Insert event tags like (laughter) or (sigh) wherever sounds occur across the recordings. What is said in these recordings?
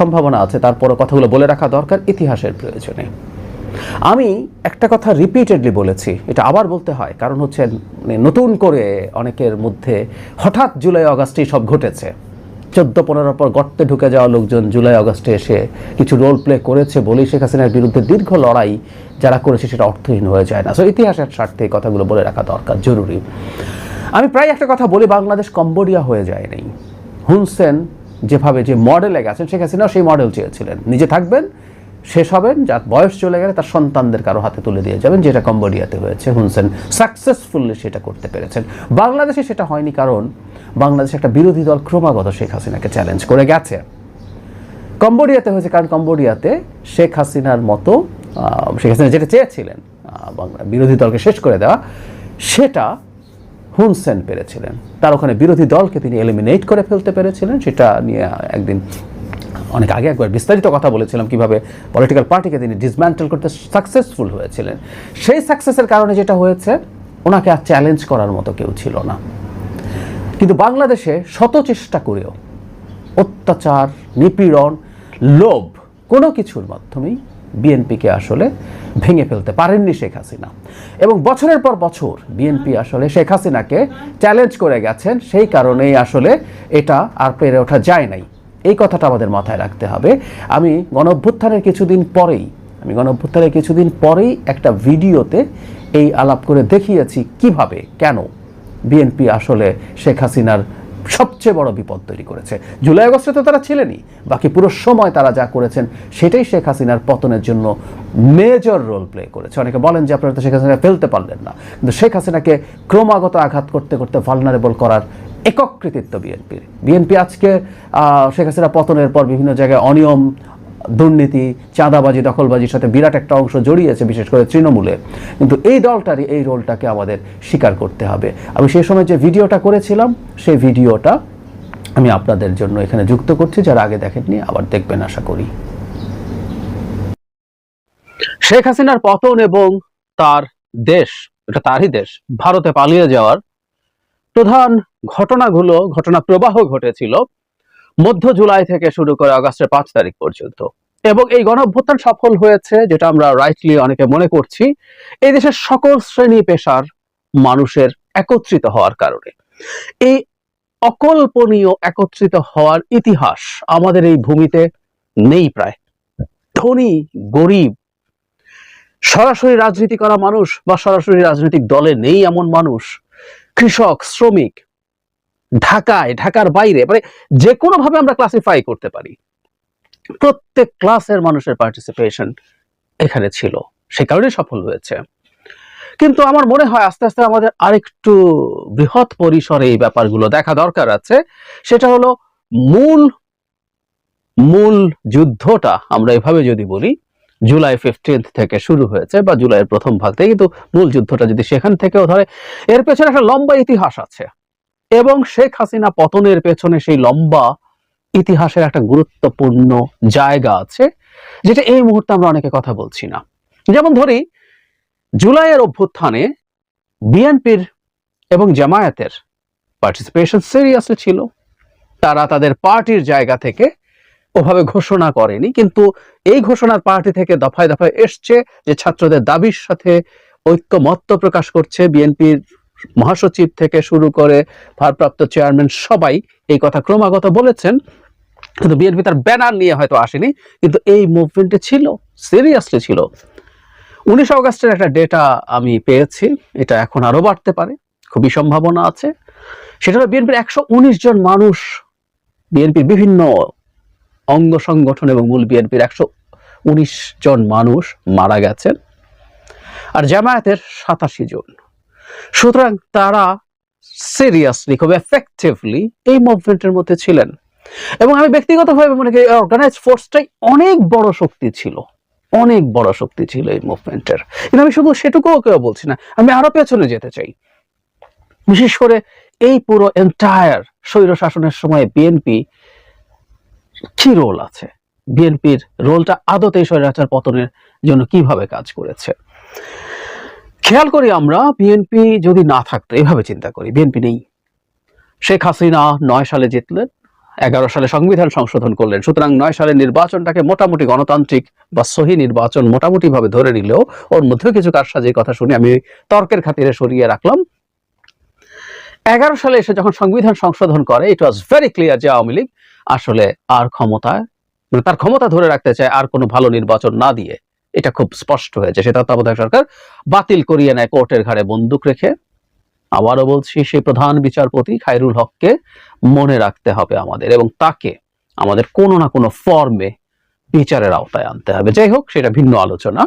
সম্ভাবনা আছে, তারপরও কথাগুলো বলে রাখা দরকার, ইতিহাসের প্রয়োজনে। আমি একটা কথা রিপিটেডলি বলেছি, এটা আবার বলতে হয়, কারণ হচ্ছে নতুন করে অনেকের মধ্যে হঠাৎ জুলাই আগস্টেই সব ঘটেছে। চোদ্দ পনেরো পর গর্তে ঢুকে যাওয়া লোকজন জুলাই আগস্টে এসে কিছু রোল প্লে করেছে বলেই শেখ হাসিনার বিরুদ্ধে দীর্ঘ লড়াই যারা করেছে সেটা অর্থহীন হয়ে যায় না। সো ইতিহাসের স্বার্থে এই কথাগুলো বলে রাখা দরকার, জরুরি। আমি প্রায় একটা কথা বলি, বাংলাদেশ কম্বোডিয়া হয়ে যায় নাই হুনসেন যেভাবে যে মডেলে গেছেন শেখ হাসিনাও সেই মডেল চেয়েছিলেন। নিজে থাকবেন, শেষ হবেন, যার বয়স চলে গেলে তার সন্তানদের কারও হাতে তুলে দিয়ে যাবেন, যেটা কম্বোডিয়াতে হয়েছে, হুনসেন সাকসেসফুলি সেটা করতে পেরেছেন। বাংলাদেশে সেটা হয়নি কারণ বাংলাদেশে একটা বিরোধী দল ক্রমাগত শেখ হাসিনাকে চ্যালেঞ্জ করে গেছে। কম্বোডিয়াতে হয়েছে কারণ কম্বোডিয়াতে শেখ হাসিনার মতো শেখ হাসিনা যেটা চেয়েছিলেন বিরোধী দলকে শেষ করে দেওয়া, সেটা হুনসেন পেরেছিলেন। তার ওখানে বিরোধী দলকে তিনি এলিমিনেট করে ফেলতে পেরেছিলেন, সেটা নিয়ে একদিন অনেক আগে একবার বিস্তারিত কথা বলেছিলাম কীভাবে পলিটিক্যাল পার্টিকে তিনি ডিসম্যান্টেল করতে সাকসেসফুল হয়েছিলেন। সেই সাকসেসের কারণে যেটা হয়েছে, ওনাকে আর চ্যালেঞ্জ করার মতো কেউ ছিল না। কিন্তু বাংলাদেশে শত চেষ্টা করেও অত্যাচার, নিপীড়ন, লোভ কোনো কিছুর মাধ্যমেই বিএনপিকে আসলে ভেঙে ফেলতে পারেননি শেখ হাসিনা। এবং বছরের পর বছর বিএনপি আসলে শেখ হাসিনাকে চ্যালেঞ্জ করে গেছেন, সেই কারণেই আসলে এটা আর পেরে ওঠা যায় নাই। এই কথাটা আমাদের মাথায় রাখতে হবে। আমি গণঅভ্যুত্থানের কিছুদিন পরেই, আমি গণঅভ্যুত্থানের কিছুদিন পরেই একটা ভিডিওতে এই আলাপ করে দেখিয়েছি কীভাবে, কেন বিএনপি আসলে শেখ হাসিনার সবচেয়ে বড় বিপদ তৈরি করেছে। জুলাই আগস্টে তো তারা ছিলেনই, বাকি পুরো সময় তারা যা করেছেন সেটাই শেখ হাসিনার পতনের জন্য মেজর রোল প্লে করেছে। অনেকে বলেন যে আপনারা তো শেখ হাসিনা ফেলতে পারলেন না, কিন্তু শেখ হাসিনাকে ক্রমাগত আঘাত করতে করতে ভালনারেবল করার একক কৃতিত্ব বিএনপির। বিএনপি আজকে শেখ হাসিনা পতনের পর বিভিন্ন জায়গায় অনিয়ম দুর্নীতি, চাঁদাবাজি, দখলবাজির সাথে বিরাট একটা অংশ জড়িয়েছে, বিশেষ করে তৃণমূলে। কিন্তু এই দলটারই এই রোলটাকে আমাদের স্বীকার করতে হবে। আমি সেই সময় যে ভিডিওটা করেছিলাম, সেই ভিডিওটা আমি আপনাদের জন্য এখানে যুক্ত করছি, যারা আগে দেখেননি আবার দেখবেন, আশা করি। শেখ হাসিনার পতন এবং তার দেশ, এটা তারই দেশ, ভারতে পালিয়ে যাওয়ার প্রধান ঘটনাগুলো, ঘটনা প্রবাহ ঘটেছিল। মধ্য জুলাই থেকে শুরু করে আগস্টের পাঁচ তারিখ পর্যন্ত। এবং এই গণ অভ্যুত্থান সফল হয়েছে, যেটা আমরা রাইটলি অনেকে মনে করছি, এই দেশের সকল শ্রেণি পেশার মানুষের একত্রিত হওয়ার কারণে। এই অকল্পনীয় একত্রিত হওয়ার ইতিহাস আমাদের এই ভূমিতে নেই প্রায়। ধনী, গরিব, সরাসরি রাজনীতি করা মানুষ বা সরাসরি রাজনৈতিক দলে নেই এমন মানুষ, কৃষক, শ্রমিক ঢাকায়, ঢাকার বাইরে মানে যে কোনো ভাবে আমরা ক্লাসিফাই করতে পারি। প্রত্যেক ক্লাসের মানুষের পার্টিসিপেশন এখানে ছিল। সে কারণে সফল হয়েছে। কিন্তু আমার মনে হয় আস্তে আস্তে আমাদের আরেকটু বৃহৎ পরিসরে এই ব্যাপারগুলো দেখা দরকার আছে। সেটা হলো মূল মূল যুদ্ধটা আমরা এভাবে যদি বলি, জুলাই ফিফটিন্থ থেকে শুরু হয়েছে বা জুলাইয়ের প্রথম ভাগ থেকে, কিন্তু মূল যুদ্ধটা যদি সেখান থেকেও ধরে, এর পেছনে একটা লম্বা ইতিহাস আছে। এবং শেখ হাসিনা পতনের পেছনে সেই লম্বা ইতিহাসের একটা গুরুত্বপূর্ণ জায়গা আছে, যেটা এই মুহূর্তে আমরা অনেকে কথা বলছি না। যেমন ধরি, জুলাইয়ের অভ্যুত্থানে বিএনপির এবং জামায়াতের পার্টিসিপেশন সিরিয়াসলি ছিল। তারা তাদের পার্টির জায়গা থেকে ওভাবে ঘোষণা করেনি, কিন্তু এই ঘোষণার পার্টি থেকে দফায় দফায় এসছে যে ছাত্রদের দাবির সাথে ঐক্যমত্য প্রকাশ করছে বিএনপির মহাসচিব থেকে শুরু করে ভারপ্রাপ্ত চেয়ারম্যান সবাই এই কথা ক্রমাগত বলেছেন। কিন্তু বিএনপি তার ব্যানার নিয়ে হয়তো আসেনি, কিন্তু এই মুভমেন্টে ছিল সিরিয়াসলি ছিল। উনিশ অগস্টের একটা ডেটা আমি পেয়েছি, এটা এখন আরও বাড়তে পারে, খুবই সম্ভাবনা আছে। সেটা হলো বিএনপির একশো উনিশ জন মানুষ বিএনপির বিভিন্ন অঙ্গ সংগঠন এবং মূল বিএনপির একশো উনিশ জন মানুষ মারা গেছেন। আর জামায়াতের সাতাশি জন। সুতরাং তারা সিরিয়াসলি খুব এফেক্টিভলি এই মুভমেন্টের মধ্যে ছিলেন। এবং আমি ব্যক্তিগতভাবে মনে করি অর্গানাইজ ফোর্সটাই অনেক বড় শক্তি ছিল। অনেক বড় শক্তি ছিল এই মুভমেন্টের কিন্তু আমি শুধু সেটুকুও কেউ বলছি না, আমি আরও পেছনে যেতে চাই। বিশেষ করে এই পুরো এন্টায়ার স্বৈর শাসনের সময় বিএনপি কি রোল আছে? বিএনপির রোলটা আদতে স্বৈরাচার পতনের জন্য কীভাবে কাজ করেছে? খেয়াল করি আমরা বিএনপি যদি না থাকতো, এভাবে চিন্তা করি বিএনপি নেই। শেখ হাসিনা নয় সালে জিতলেন, এগারো সালে সংবিধান সংশোধন করলেন, সুতরাং নয় সালের নির্বাচনটাকে মোটামুটি গণতান্ত্রিক বা সহি নির্বাচন মোটামুটি ভাবে ধরে নিলেও, ওর মধ্যেও কিছু কারসাজির কথা শুনে আমি তর্কের খাতিরে সরিয়ে রাখলাম। এগারো সালে এসে যখন সংবিধান সংশোধন করে ইট ওয়াজ ভেরি ক্লিয়ার যে আওয়ামী লীগ আসলে আর ক্ষমতায় মানে তার ক্ষমতা ধরে রাখতে চায় আর কোনো ভালো নির্বাচন না দিয়ে। এটা খুব স্পষ্ট হয়েছে সে তত্ত্বাবধায়ক সরকার বাতিল করিয়ে নেয় কোর্টের ঘাড়ে বন্দুক রেখে। আবারও বলছি, সেই প্রধান বিচারপতি খায়রুল হককে মনে রাখতে হবে আমাদের এবং তাকে আমাদের কোনো না কোনো ফর্মে বিচারের আওতায় আনতে হবে। যাই হোক, সেটা ভিন্ন আলোচনা।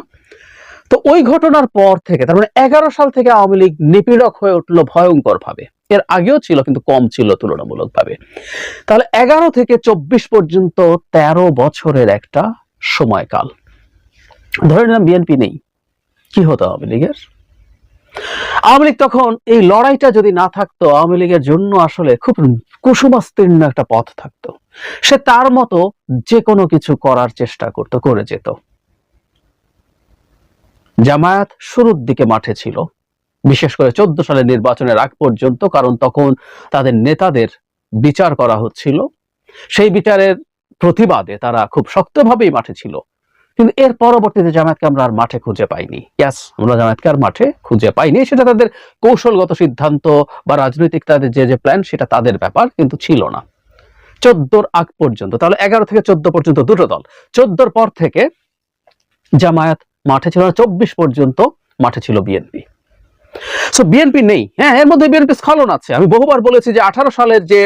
তো ওই ঘটনার পর থেকে, তার মানে এগারো সাল থেকে আওয়ামী লীগ নিপীড়ক হয়ে উঠল ভয়ঙ্কর ভাবে এর আগেও ছিল, কিন্তু কম ছিল তুলনামূলক ভাবে তাহলে এগারো থেকে চব্বিশ পর্যন্ত তেরো বছরের একটা সময়কাল। ধরে নিলাম বিএনপি নেই, কি হতো আওয়ামী লীগের? আওয়ামী লীগ তখন এই লড়াইটা যদি না থাকতো, আওয়ামী লীগের জন্য আসলে খুব কুসুমাস্তীর্ণ একটা পথ থাকতো। সে তার মতো যে কোনো কিছু করার চেষ্টা করতো, করে যেত। জামায়াত শুরুর দিকে মাঠে ছিল। বিশেষ করে চোদ্দ সালের নির্বাচনের আগ পর্যন্ত, কারণ তখন তাদের নেতাদের বিচার করা হচ্ছিল। সেই বিচারের প্রতিবাদে তারা খুব শক্তভাবেই মাঠে ছিল। কিন্তু এর পরবর্তীতে জামায়াতকে আমরা আর মাঠে খুঁজে পাইনি। ইয়াস আমরা জামায়াতকে আর মাঠে খুঁজে পাইনি। সেটা তাদের কৌশলগত সিদ্ধান্ত বা রাজনৈতিক তাদের যে যে প্ল্যান সেটা তাদের ব্যাপার, কিন্তু ছিল না। চোদ্দোর আগ পর্যন্ত, তাহলে এগারো থেকে চোদ্দ পর্যন্ত দুটো দল। চোদ্দোর পর থেকে জামায়াত মাঠে ছিল না, চব্বিশ পর্যন্ত মাঠে ছিল বিএনপি। সো বিএনপি নেই। হ্যাঁ এর মধ্যে বিএনপি স্খলন আছে। আমি বহুবার বলেছি যে আঠারো সালের যে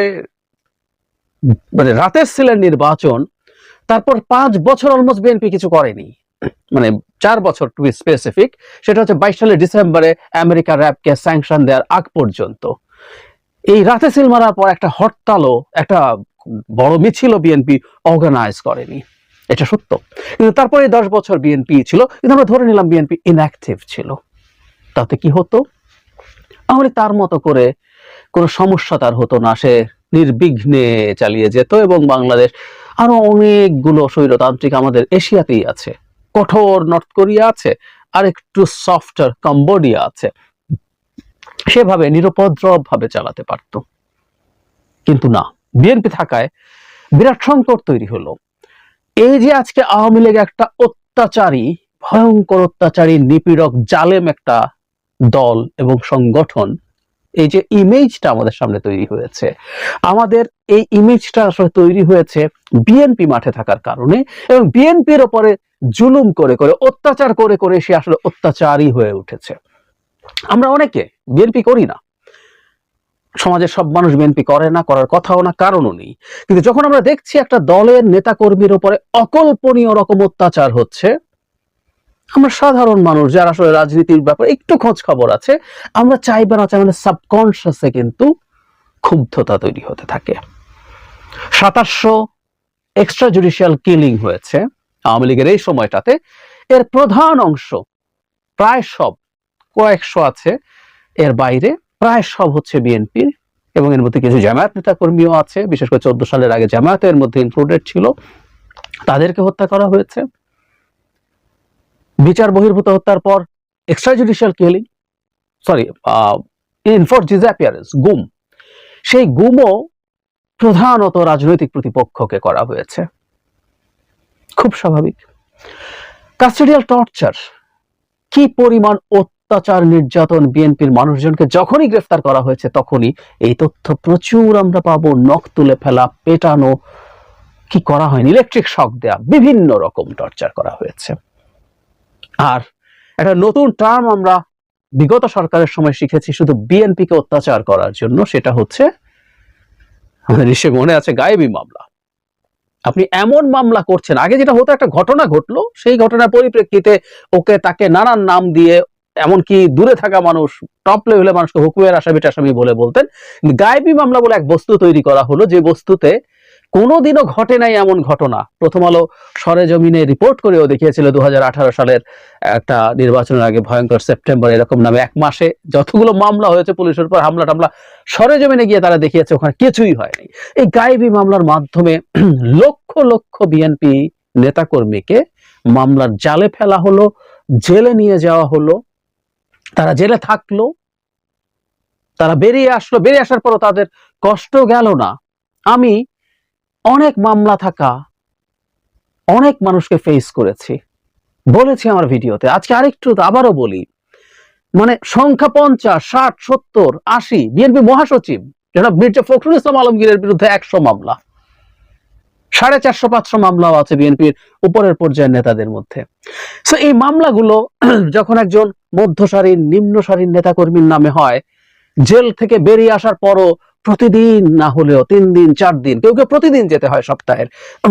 মানে রাতের সিলের নির্বাচন তারপর পাঁচ বছর অলমোস্ট বিএনপি কিছু করেনি। মানে চার বছর টু স্পেসিফিক সেটা হচ্ছে বাইশ সালের ডিসেম্বরে আমেরিকা র্যাবকে স্যাংশন দেওয়ার আগ পর্যন্ত। এই রাতে সিল মারার পর একটা হরতালও, একটা বড় মিছিল বিএনপি অর্গানাইজ করেনি। এটা সত্য। কিন্তু তারপরে দশ বছর বিএনপি ছিল, কিন্তু আমরা ধরে নিলাম বিএনপি ইনঅ্যাক্টিভ ছিল। তাতে কি হতো? আমাদের তার মতো করে কোনো সমস্যা তার হতো না। সে নির্বিঘ্নে চালিয়ে যেত এবং বাংলাদেশ আরও অনেকগুলো স্বৈরতান্ত্রিক আমাদের এশিয়াতেই আছে। কঠোর নর্থ কোরিয়া আছে, আর একটু সফটার কম্বোডিয়া আছে। সেভাবে নিরুপদ্রব ভাবে চালাতে পারত। কিন্তু না বিএনপি থাকায় বিরাট সংকট তৈরি হলো। এই যে আজকে আওয়ামী লীগ একটা অত্যাচারী, ভয়ঙ্কর অত্যাচারী, নিপীড়ক, জালেম একটা দল এবং সংগঠন এই যে ইমেজটা আমাদের সামনে তৈরি হয়েছে, আমাদের এই ইমেজটা আসলে তৈরি হয়েছে বিএনপি মাঠে থাকার কারণে এবং বিএনপির ওপরে জুলুম করে করে, অত্যাচার করে করে সে আসলে অত্যাচারী হয়ে উঠেছে। আমরা অনেকে বিএনপি করি না। সমাজের সব মানুষ বিএনপি করে না, করার কথাও না, কারণও নেই। কিন্তু যখন আমরা দেখছি একটা দলের নেতা কর্মীর উপরে অকল্পনীয় রকম অত্যাচার হচ্ছে আমরা সাধারণ মানুষ যারা আসলে রাজনীতির ব্যাপারে একটু খোঁজ খবর আছে, আমরা চাইবে না চাই মানে সাবকনসিয়াসে কিন্তু ক্ষুব্ধতা তৈরি হতে থাকে। সাতাশশো এক্সট্রা জুডিশিয়াল কিলিং হয়েছে আওয়ামী লীগের এই সময়টাতে। এর প্রধান অংশ প্রায় সব, কয়েকশো আছে এর বাইরে, প্রায় সব হচ্ছে বিএনপির এবং এর মধ্যে কিছু জামায়াত নেতা কর্মীও আছে। বিশেষ করে চোদ্দ সালের আগে জামায়াতের মধ্যে ইনক্লুডেড ছিল। তাদেরকে হত্যা করা হয়েছে। বিচার বহির্ভূত হত্যার পর extra judicial killing sorry enforced disappearance গুম। সেই গুমও প্রধানত রাজনৈতিক প্রতিপক্ষকে করা হয়েছে। খুব স্বাভাবিক। কাস্টোডিয়াল টর্চার কি পরিমাণ অত্যাচার নির্যাতন বিএনপির মানুষজনকে যখনই গ্রেফতার করা হয়েছে তখনই এই তথ্য প্রচুর আমরা পাবো। নখ তুলে ফেলা, পেটানো, কি করা হয়নি? ইলেকট্রিক শক দেয়া, বিভিন্ন রকম টর্চার করা হয়েছে। আর একটা নতুন টার্ম আমরা বিগত সরকারের সময় শিখেছি শুধু বিএনপি কে অত্যাচার করার জন্য, সেটা হচ্ছে আমাদের নিশ্চয়ই মনে আছে গায়েবী মামলা। আপনি এমন মামলা করছেন, আগে যেটা হতো একটা ঘটনা ঘটলো, সেই ঘটনার পরিপ্রেক্ষিতে ওকে তাকে নানান নাম দিয়ে, এমনকি দূরে থাকা মানুষ টপ লেভেলে মানুষকে হুকুমের আসামি টাসামি বলে বলতেন। গায়েবী মামলা বলে এক বস্তু তৈরি করা হলো, যে বস্তুতে কোনোদিনও ঘটে নাই এমন ঘটনা। প্রথম আলো সরেজমিনে রিপোর্ট করেও দেখিয়েছিল দু হাজার আঠারো সালের একটা নির্বাচনের আগে ভয়ঙ্কর সেপ্টেম্বর এরকম নামে এক মাসে যতগুলো মামলা হয়েছে পুলিশের উপর হামলা টামলা সরেজমিনে গিয়ে তারা দেখিয়েছে ওখানে কিছুই হয়নি। এই গায়েবী মামলার মাধ্যমে (clears throat) লক্ষ লক্ষ বিএনপি নেতাকর্মীকে মামলার জালে ফেলা হলো, জেলে নিয়ে যাওয়া হলো, তারা জেলে থাকল, তারা বেরিয়ে আসলো, বেরিয়ে আসার পরও তাদের কষ্ট গেল না। আমি অনেক মামলা থাকা, অনেক মানুষকে ফেস করেছি। বলেছি আমার ভিডিওতে। আজকে আরেকটু আবারও বলি মানে সংখ্যা পঞ্চাশ, ষাট, সত্তর, আশি বিএনপি মহাসচিব যেটা মির্জা ফখরুল ইসলাম আলমগীরের বিরুদ্ধে একশো মামলা। সাড়ে চারশো, পাঁচশো মামলাও আছে বিএনপির উপরের পর্যায়ের নেতাদের মধ্যে। তো এই মামলাগুলো (clears throat) যখন একজন মধ্য সারির নিম্ন সারির নেতাকর্মীর নামে হয়, জেল থেকে বেরিয়ে আসার পরও প্রতিদিন না হলেও তিন দিন, চার দিন, কেউ কেউ প্রতিদিন যেতে হয় সপ্তাহের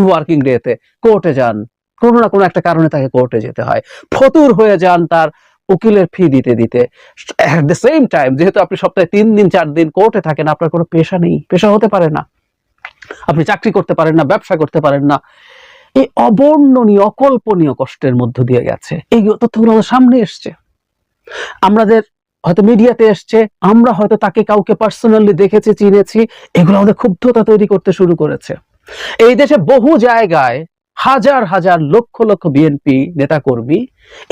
ওয়ার্কিং ডেতে কোর্টে যান। কোনো না কোনো একটা কারণে তাকে কোর্টে যেতে হয়। ফতুর হয়ে যান তার উকিলের ফি দিতে দিতে। অ্যাট দ্য সেম টাইম যেহেতু আপনি সপ্তাহে তিন দিন, চার দিন কোর্টে থাকেন, আপনার কোনো পেশা নেই। পেশা হতে পারে না। আপনি চাকরি করতে পারেন না, ব্যবসা করতে পারেন না। এই অবর্ণনীয়, অকল্পনীয় কষ্টের মধ্য দিয়ে গেছে। এই তথ্যগুলো আমাদের সামনে এসছে। আমাদের হয়তো মিডিয়াতে এসছে, আমরা হয়তো তাকে কাউকে পার্সোনালি দেখেছি, চিনেছি, এগুলো আমাদের ক্ষুব্ধতা তৈরি করতে শুরু করেছে। এই দেশে বহু জায়গায় হাজার হাজার লক্ষ লক্ষ বিএনপি নেতাকর্মী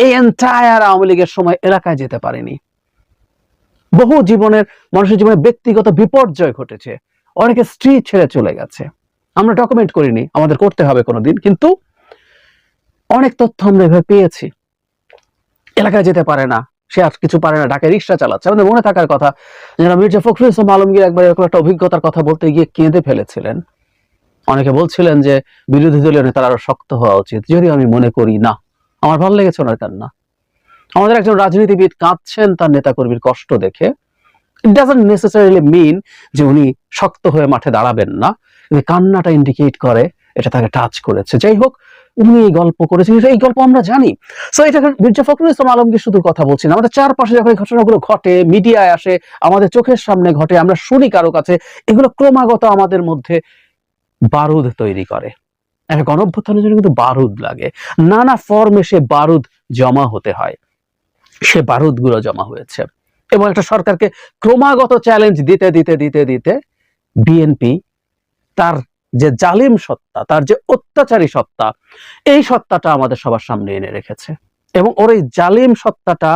এই এন্টায়ার আওয়ামী লীগের সময় এলাকায় যেতে পারেনি। বহু জীবনের, মানুষের জীবনে ব্যক্তিগত বিপর্যয় ঘটেছে। অনেকে স্ত্রী ছেড়ে চলে গেছে। আমরা ডকুমেন্ট করিনি, আমাদের করতে হবে কোনোদিন, কিন্তু অনেক তথ্য আমরা এভাবে পেয়েছি। এলাকায় যেতে পারে না। সে আর কিছু পারে না, ঢাকায় রিক্সা চালাচ্ছে। আমাদের মনে থাকার কথা যারা মির্জা ফখরুল ইসলাম আলমগীর একবার এরকম একটা অভিজ্ঞতার কথা বলতে গিয়ে কেঁদে ফেলেছিলেন। অনেকে বলছিলেন যে, বিরোধী দলীয় নেতার আরও শক্ত হওয়া উচিত। যদিও আমি মনে করি না। আমার ভালো লেগেছে ওনার কান্না। আমাদের একজন রাজনীতিবিদ কাঁদছেন তার নেতাকর্মীর কষ্ট দেখে। ইট ডাজন্ট নেসেসারিলি মিন যে উনি শক্ত হয়ে মাঠে দাঁড়াবেন না। কান্নাটা ইন্ডিকেট করে, এটা তাকে টাচ করেছে। যাই হোক উনি এই গল্প করেছেন, এই গল্প আমরা জানি। সো এটা মির্জা ফখরুল ইসলাম আলমগীর শুধু কথা বলছি না। আমাদের চারপাশে যখন এই ঘটনাগুলো ঘটে, মিডিয়ায় আসে, আমাদের চোখের সামনে ঘটে, আমরা শুনি কারও কাছে, এগুলো ক্রমাগত আমাদের মধ্যে বারুদ তৈরি করে। একটা গণঅভ্যুত্থানের জন্য কিন্তু বারুদ লাগে। নানা ফর্মে সে বারুদ জমা হতে হয়। সে বারুদগুলো জমা হয়েছে। এবং একটা সরকারকে ক্রমাগত চ্যালেঞ্জ দিতে দিতে দিতে দিতে বিএনপি তার যে জালিম সত্তা, তার যে অত্যাচারী সত্তা, এই সত্তাটা আমাদের সবার সামনে এনে রেখেছে। এবং ওর এই জালিম সত্তাটা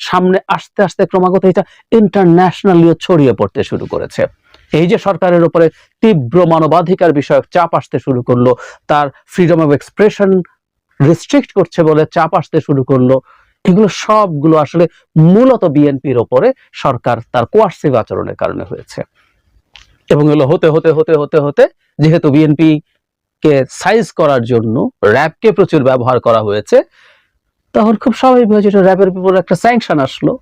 সামনে আসতে আসতে ক্রমাগত এটা ইন্টারন্যাশনালিও ছড়িয়ে পড়তে শুরু করেছে। এই যে সরকারের উপরে তীব্র মানবাধিকার বিষয়ক চাপ আসতে শুরু করল, তার ফ্রিডম অফ এক্সপ্রেশন রেস্ট্রিক্ট করছে বলে চাপ আসতে শুরু করল, এগুলো সবগুলো আসলে মূলত বিএনপির ওপরে সরকার তার কোয়ার্সিভ আচরণের কারণে হয়েছে। এবং এগুলো হতে হতে হতে হতে হতে যেহেতু বিএনপি কে সাইজ করার জন্য র্যাবকে প্রচুর ব্যবহার করা হয়েছে, তখন খুব স্বাভাবিক হয়েছে র্যাবের উপর একটা স্যাংশন আসলো।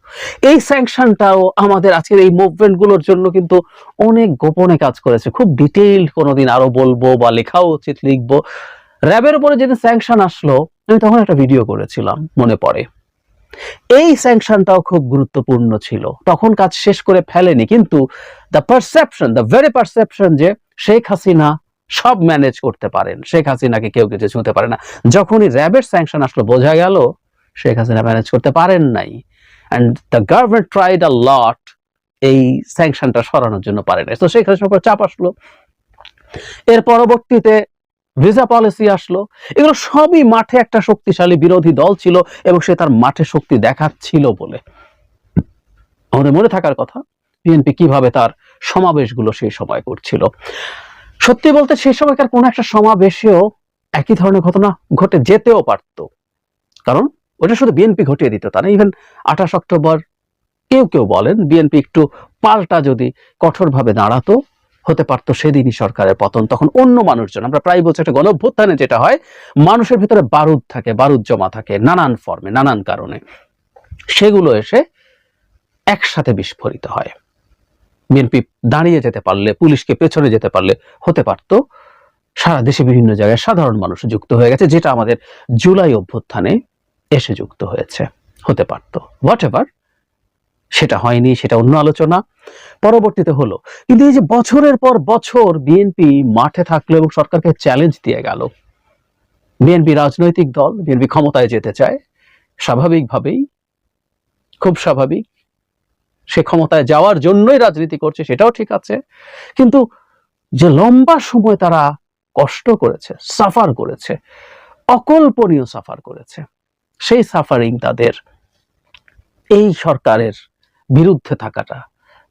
এই স্যাংশনটাও আমাদের আজকের এই মুভমেন্টগুলোর জন্য কিন্তু অনেক গোপনে কাজ করেছে। খুব ডিটেইলড কোনোদিন আরও বলব বা লেখাও উচিত লিখব। র্যাবের উপরে যেদিন স্যাংশন আসলো, আমি তখন একটা ভিডিও করেছিলাম, মনে পড়ে। এই স্যাংশনটাও খুব গুরুত্বপূর্ণ ছিল। তখন কাজ শেষ করে ফেলেনি, কিন্তু the perception the very perception যে শেখ হাসিনা সব ম্যানেজ করতে পারেন। শেখ হাসিনাকে কেউ কিছু ছুঁতে পারে না। যখনই র্যাবের স্যাংশন আসলো, বোঝা গেল শেখ হাসিনা ম্যানেজ করতে পারেন নাই। And the government tried a lot এই স্যাংশনটা সরানোর জন্য পারে নাই। তো শেখ হাসিনার উপর চাপ আসলো। এর পরবর্তীতে ভিসা পলিসি আসলো। এগুলো সবই মাঠে একটা শক্তিশালী বিরোধী দল ছিল এবং সে তার মাঠে শক্তি দেখাচ্ছিল বলে। আমাদের মনে থাকার কথা, বিএনপি কীভাবে তার সমাবেশগুলো সেই সময় করছিল। সত্যি বলতে সেই সময়কার কোন একটা সমাবেশেও একই ধরনের ঘটনা ঘটে যেতেও পারত। কারণ ওটা শুধু বিএনপি ঘটিয়ে দিত তা না ইভেন আঠাশ অক্টোবর কেউ কেউ বলেন বিএনপি একটু পাল্টা যদি কঠোরভাবে দাঁড়াতো, হতে পারতো সেদিনই সরকারের পতন, তখন অন্য মানুষজন, আমরা প্রায় বলছি একটা গণভ্যুত্থানে যেটা হয়, মানুষের ভিতরে বারুদ থাকে, বারুদ জমা থাকে, নানান ফর্মে নানান কারণে। সেগুলো এসে একসাথে বিস্ফোরিত হয়। বিএনপি দাঁড়িয়ে যেতে পারলে, পুলিশকে পেছনে যেতে পারলে হতে পারত। সারা দেশে বিভিন্ন জায়গায় সাধারণ মানুষ যুক্ত হয়ে গেছে, যেটা আমাদের জুলাই অভ্যুত্থানে এসে যুক্ত হয়েছে, হতে পারত। হোয়াট এভার সেটা হয়নি, সেটা অন্য আলোচনা। পরবর্তীতে হলো, কিন্তু এই যে বছরের পর বছর বিএনপি মাঠে থাকল এবং সরকারকে চ্যালেঞ্জ দিয়ে গেল। বিএনপি রাজনৈতিক দল বিএনপি ক্ষমতায় যেতে চায়, স্বাভাবিকভাবেই, খুব স্বাভাবিক। সে ক্ষমতায় যাওয়ার জন্যই রাজনীতি করছে, সেটাও ঠিক আছে। কিন্তু যে লম্বা সময় তারা কষ্ট করেছে, সাফার করেছে, অকল্পনীয় সাফার করেছে, সেই সাফারিং তাদের এই সরকারের বিরুদ্ধে থাকাটা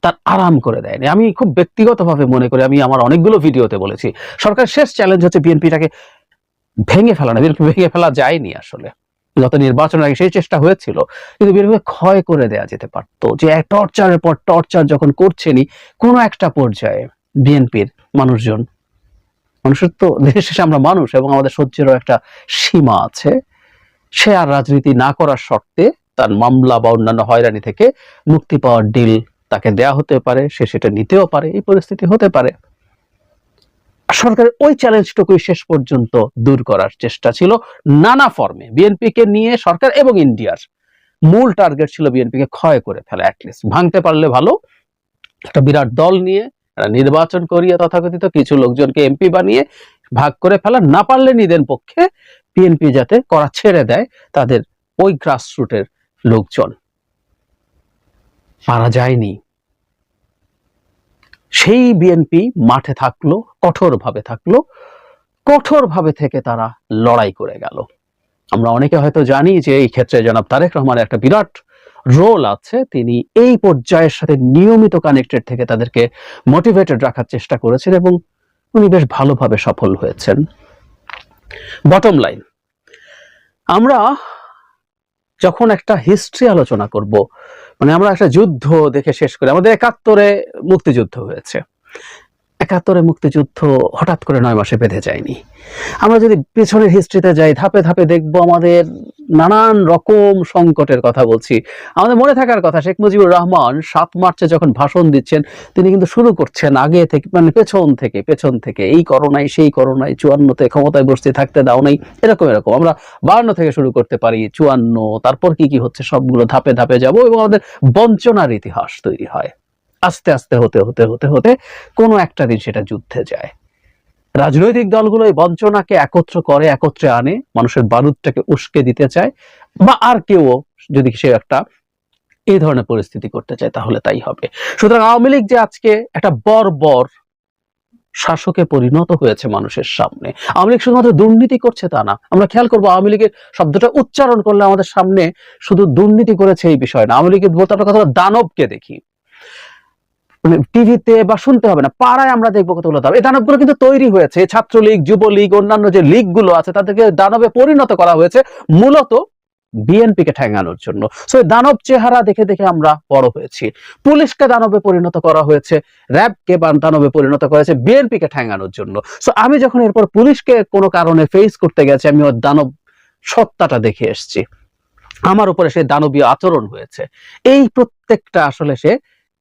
তার আরাম করে দেয়নি। আমি খুব ব্যক্তিগতভাবে মনে করি, আমি আমার অনেকগুলো ভিডিওতে বলেছি সরকার শেষ চ্যালেঞ্জ হচ্ছে বিএনপিটাকে ভেঙে ফেলা না বিএনপি ভেঙে ফেলা যায়নি আসলে। গত নির্বাচনের আগে সেই চেষ্টা হয়েছিল, কিন্তু বিএনপি ক্ষয় করে দেয়া যেতে পারতো। যে টর্চারের পর টর্চার যখন করছেনই, কোনো একটা পর্যায়ে বিএনপির মানুষজন মানুষের তো দেশের শেষে আমরা মানুষ এবং আমাদের সহ্যেরও একটা সীমা আছে, সে আর রাজনীতি না করার শর্তে তার মামলা বা অন্যান্য হয়রানি থেকে মুক্তি পাওয়ার ডিল তাকে দেয়া হতে পারে, সে সেটা নিতেও পারে, এই পরিস্থিতি হতে পারে। সরকারের ওই চ্যালেঞ্জটুকুই শেষ পর্যন্ত দূর করার চেষ্টা ছিল নানা ফর্মে বিএনপি কে নিয়ে সরকার এবং ইন্ডিয়ার মূল টার্গেট ছিল বিএনপি কে ক্ষয় করে ফেলা অ্যাটলিস্ট ভাঙতে পারলে ভালো। একটা বিরাট দল নিয়ে নির্বাচন করিয়ে তথাকথিত কিছু লোকজনকে এমপি বানিয়ে ভাগ করে ফেলা, না পারলে নিদেন পক্ষে বিএনপি যাতে করা ছেড়ে দেয় তাদের ওই গ্রাসরুটের লোকজন। পারা যায়নি। সেই বিএনপি মাঠে থাকল, কঠোরভাবে থাকল, কঠোরভাবে থেকে তারা লড়াই করে গেল। আমরা অনেকে হয়তো জানি যে এই ক্ষেত্রে জনাব তারেক রহমানের একটা বিরাট রোল আছে। তিনি এই পর্যায়ের সাথে নিয়মিত কানেক্টেড থেকে তাদেরকে মোটিভেটেড রাখার চেষ্টা করেছেন এবং উনি বেশ ভালোভাবে সফল হয়েছেন। বটম লাইন আমরা যখন একটা হিস্ট্রি আলোচনা করব মানে আমরা একটা যুদ্ধ দেখে শেষ করি। আমাদের একাত্তরে মুক্তিযুদ্ধ হয়েছে। একাত্তরে মুক্তিযুদ্ধ হঠাৎ করে নয় মাসে বেঁধে যায়নি। আমরা যদি পেছনের হিস্ট্রিতে যাই, ধাপে ধাপে দেখব আমাদের নানান রকম সংকটের কথা বলছি। আমাদের মনে থাকার কথা, শেখ মুজিবুর রহমান সাত মার্চে যখন ভাষণ দিচ্ছেন, তিনি কিন্তু শুরু করছেন আগে থেকে মানে পেছন থেকে পেছন থেকে। এই করোনায়, সেই করোনায় চুয়ান্নতে ক্ষমতায় বসতে থাকতে দাও নাই, এরকম এরকম। আমরা বাহান্ন থেকে শুরু করতে পারি, চুয়ান্ন, তারপর কি কি হচ্ছে, সবগুলো ধাপে ধাপে যাব এবং আমাদের বঞ্চনার ইতিহাস তৈরি হয়। আস্তে আস্তে হতে হতে হতে হতে কোনো একটা দিন সেটা যুদ্ধে যায়। রাজনৈতিক দলগুলো এই বঞ্চনাকে একত্র করে, একত্রে আনে, মানুষের বারুদটাকে উস্কে দিতে চায়, বা আর কেউ যদি সে একটা এই ধরনের পরিস্থিতি করতে চায় তাহলে তাই হবে। সুতরাং আওয়ামী লীগ যে আজকে একটা বর্বর শাসকে পরিণত হয়েছে মানুষের সামনে, আওয়ামী লীগ শুধুমাত্র দুর্নীতি করছে তা না, আমরা খেয়াল করব আওয়ামী লীগের শব্দটা উচ্চারণ করলে আমাদের সামনে শুধু দুর্নীতি করেছে এই বিষয় না, আওয়ামী লীগের বলতে আমরা কথা দানবকে দেখি। টিভিতে বা শুনতে হবে না, পাড়ায় আমরা দেখব কতগুলো দানব। এই দানবগুলো কিন্তু তৈরি হয়েছে, ছাত্রলীগ, যুবলীগ, অন্যান্য যে লীগগুলো আছে, তাদেরকে দানবে পরিণত করা হয়েছে মূলত বিএনপি কে ঠেঙানোর জন্য সো দানব চেহারা দেখে দেখে আমরা বড় হয়েছি। পুলিশকে দানবে পরিণত করা হয়েছে, র্যাবকে বা দানবে পরিণত করেছে বিএনপি কে ঠেঙানোর জন্য। সো আমি যখন এরপর পুলিশকে কোনো কারণে ফেস করতে গেছি, আমি ওর দানব সত্তাটা দেখে এসেছি। আমার উপরে সে দানবীয় আচরণ হয়েছে। এই প্রত্যেকটা আসলে সে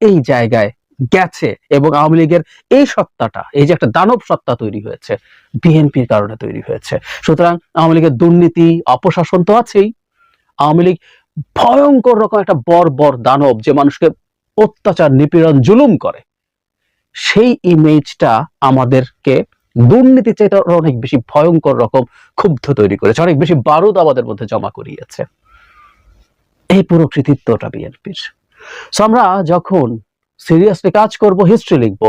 এই জায়গায় গেছে এবং আওয়ামী লীগের এই সত্তাটা, এই যে একটা দানব সত্তা তৈরি হয়েছে, বিএনপির কারণে তৈরি হয়েছে। সুতরাং আওয়ামী লীগের দুর্নীতি, অপশাসন তো আছেই। আওয়ামী লীগ ভয়ঙ্কর রকম একটা বর বর দানব যে মানুষকে অত্যাচার, নিপীড়ন, জুলুম করে। সেই ইমেজটা আমাদেরকে দুর্নীতি চাইতে অনেক বেশি ভয়ঙ্কর রকম ক্ষুব্ধ তৈরি করেছে, অনেক বেশি বারুদ আমাদের মধ্যে জমা করিয়েছে। এই পুরো কৃতিত্বটা বিএনপির। আমরা যখন সিরিয়াসলি কাজ করব হিস্ট্রি লিখব।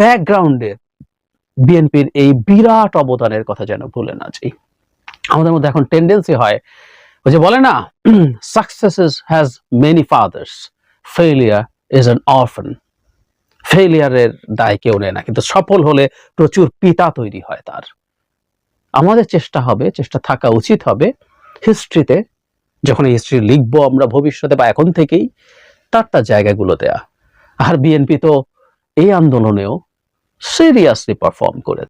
ব্যাকগ্রাউন্ডে বিএনপির এই বিরাট অবদানের কথা যেন ভুলে না যাই। আমাদের মধ্যে এখন টেন্ডেন্সি হয় ওই যে বলে না success has many fathers failure is an orphan ফেলিয়ারের দায় কেউ নেয় না, কিন্তু সফল হলে প্রচুর পিতা তৈরি হয় তার। আমাদের চেষ্টা হবে, চেষ্টা থাকা উচিত হবে হিস্ট্রিতে যখন হিস্ট্রি লিখব আমরা ভবিষ্যতে বা এখন থেকেই, তার তার জায়গাগুলো দেয়া। আর বিএনপি তো এই আন্দোলনেও সিরিয়াসলি পারফর্ম করে